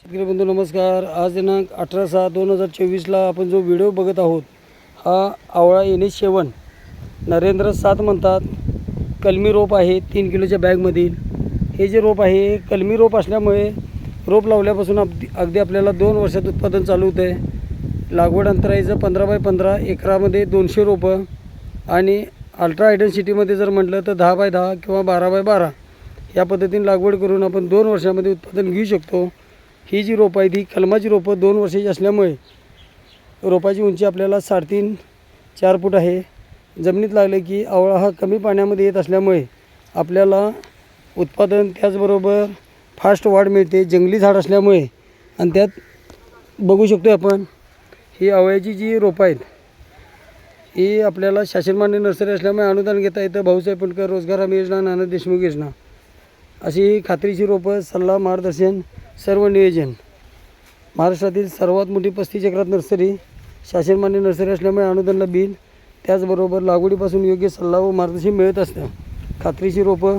शेतकरी बंधू नमस्कार. आज दिनांक अठरा सहा दोन हजार चोवीसला आपण जो व्हिडिओ बघत आहोत हा आवळा येणे सेवन नरेंद्र सात म्हणतात कलमी रोप आहे तीन किलोच्या बॅगमधील. हे जे रोप आहे कलमी रोप असल्यामुळे रोप लावल्यापासून अगदी अगदी आपल्याला दोन वर्षात उत्पादन चालू होतं आहे लागवड अंतरायचं पंधरा बाय पंधरा एकरामध्ये दोनशे रोपं. आणि अल्ट्रा आयडन सिटीमध्ये जर म्हटलं तर दहा बाय दहा किंवा बारा बाय बारा. या पद्धतीने लागवड करून आपण दोन वर्षामध्ये उत्पादन घेऊ शकतो. ही जी रोपं आहेत ही कलमाची रोपं दोन वर्षाची असल्यामुळे रोपाची उंची आपल्याला साडेतीन चार फूट आहे. जमिनीत लागले की आवळा हा कमी पाण्यामध्ये येत असल्यामुळे आपल्याला उत्पादन त्याचबरोबर फास्ट वाढ मिळते जंगली झाड असल्यामुळे. आणि त्यात बघू शकतो आपण ही आवळ्याची जी रोपं आहेत ही आपल्याला शासनमान्य नर्सरी असल्यामुळे अनुदान घेता येतं. भाऊसाहेब पुणकर रोजगार हमी योजना नाना देशमुख योजना अशी खात्रीची रोपं सल्ला मार्गदर्शन सर्व नियोजन. महाराष्ट्रातील सर्वात मोठी पस्तीस एकरात नर्सरी शासनमान्य नर्सरी असल्यामुळे अनुदानला बिल त्याचबरोबर लागवडीपासून योग्य सल्ला व मार्गदर्शन मिळत असतं. खात्रीची रोपं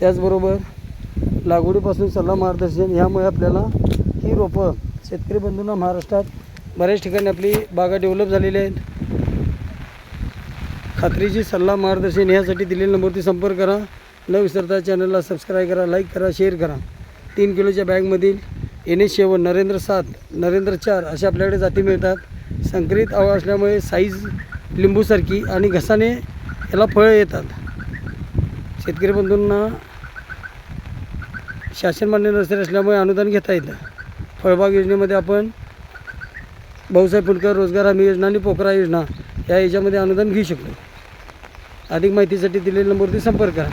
त्याचबरोबर लागवडीपासून सल्ला मार्गदर्शन ह्यामुळे आपल्याला ही रोपं शेतकरी बंधूंना महाराष्ट्रात बऱ्याच ठिकाणी आपली बागा डेव्हलप झालेल्या आहेत. खात्रीची सल्ला मार्गदर्शन ह्यासाठी दिलेल्या नंबरवरती संपर्क करा. न विसरता चॅनलला सबस्क्राईब करा लाईक करा शेअर करा. तीन किलोच्या बॅगमधील एन एस सेवन नरेंद्र सात नरेंद्र चार अशा आपल्याकडे जाती मिळतात. संकरित आवळा असल्यामुळे साईज लिंबूसारखी आणि घसाने याला फळं येतात. शेतकरी बंधूंना शासनमान्य नर्सरी असल्यामुळे अनुदान घेता येतं. फळबाग योजनेमध्ये आपण भाऊसाहेब फुलकर रोजगार हमी योजना आणि पोखरा योजना या याच्यामध्ये अनुदान घेऊ शकतो. अधिक माहितीसाठी दिलेल्या नंबरवरती संपर्क करा.